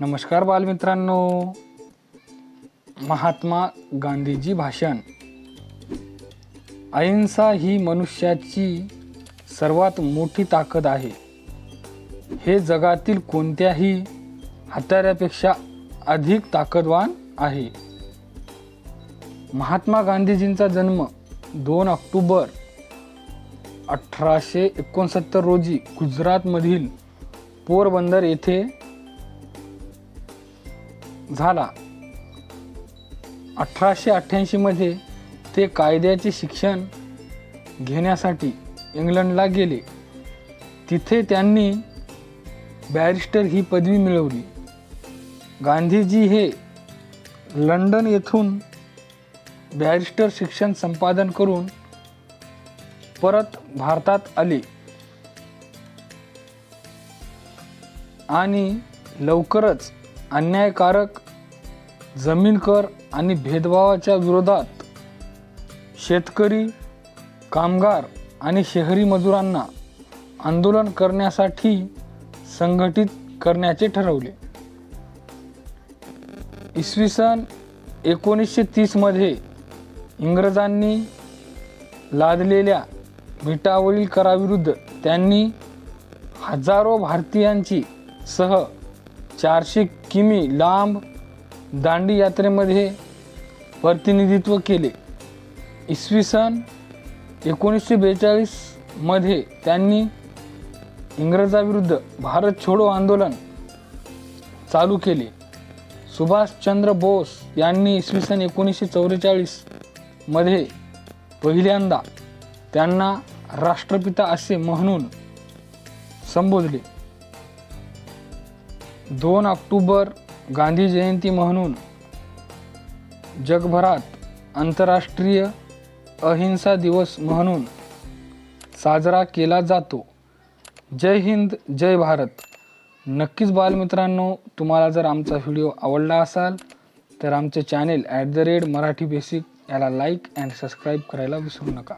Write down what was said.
नमस्कार बालमित्रांनो. महात्मा गांधीजी भाषण. अहिंसा ही मनुष्याची सर्वात मोठी ताकद आहे. हे जगातील कोणत्याही हत्याऱ्यापेक्षा अधिक ताकदवान आहे. महात्मा गांधीजींचा जन्म दोन ऑक्टोबर अठराशे एकोणसत्तर रोजी गुजरातमधील पोरबंदर येथे झाला. अठराशे अठ्ठ्याऐंशीमध्ये ते कायद्याचे शिक्षण घेण्यासाठी इंग्लंडला गेले. तिथे त्यांनी बॅरिस्टर ही पदवी मिळवली. गांधीजी हे लंडन येथून बॅरिस्टर शिक्षण संपादन करून परत भारतात आले. आणि लवकरच अन्यायकारक जमीन कर आणि भेदभावाच्या विरोधात शेतकरी कामगार आणि शहरी मजुरांना आंदोलन करण्यासाठी संघटित करण्याचे ठरवले. इसवी सन एकोणीसशे तीसमध्ये इंग्रजांनी लादलेल्या मिठावरील कराविरुद्ध त्यांनी हजारो भारतीयांची सह चारशे किमी लांब दांडी यात्रेमध्ये प्रतिनिधित्व केले. इसवी सन एकोणीसशे बेचाळीसमध्ये त्यांनी इंग्रजाविरुद्ध भारत छोडो आंदोलन चालू केले. सुभाषचंद्र बोस यांनी इसवी सन एकोणीसशे चौवेचाळीसमध्ये पहिल्यांदा त्यांना राष्ट्रपिता असे म्हणून संबोधले. दोन ऑक्टोबर गांधी जयंती म्हणून जगभरात आंतरराष्ट्रीय अहिंसा दिवस म्हणून साजरा केला जातो. जय हिंद जय भारत. नक्कीच बालमित्रांनो तुम्हाला जर आमचा व्हिडिओ आवडला असाल तर आमचे channel at the rate Marathi basic याला लाईक अँड सबस्क्राईब करायला विसरू नका.